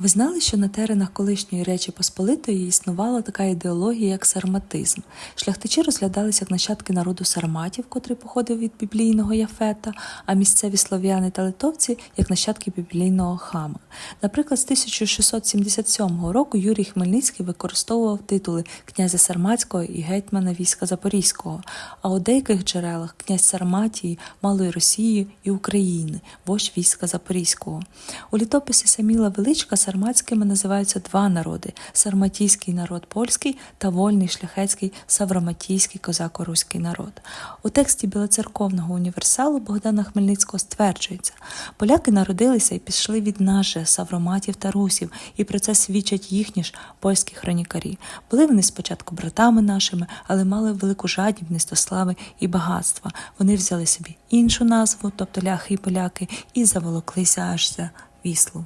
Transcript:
Ви знали, що на теренах колишньої Речі Посполитої існувала така ідеологія, як сарматизм. Шляхтичі розглядалися як нащадки народу сарматів, котрий походив від біблійного Яфета, а місцеві слов'яни та литовці як нащадки біблійного хама. Наприклад, з 1677 року Юрій Хмельницький використовував титули князя Сарматського і гетьмана війська Запорізького, а у деяких джерелах князь Сарматії, Малої Росії і України, вождь війська Запорізького. У літописі Саміла Величка сарматськими називаються два народи: сарматійський народ польський та вольний шляхетський савроматійський козако-руський народ. У тексті Білоцерковного універсалу Богдана Хмельницького стверджується: поляки народилися і пішли від нас савроматів та русів, і про це свідчать їхні ж польські хронікарі. Були вони спочатку братами нашими, але мали велику жадібність до слави і багатства. Вони взяли собі іншу назву, тобто ляхи і поляки, і заволоклися аж за віслу.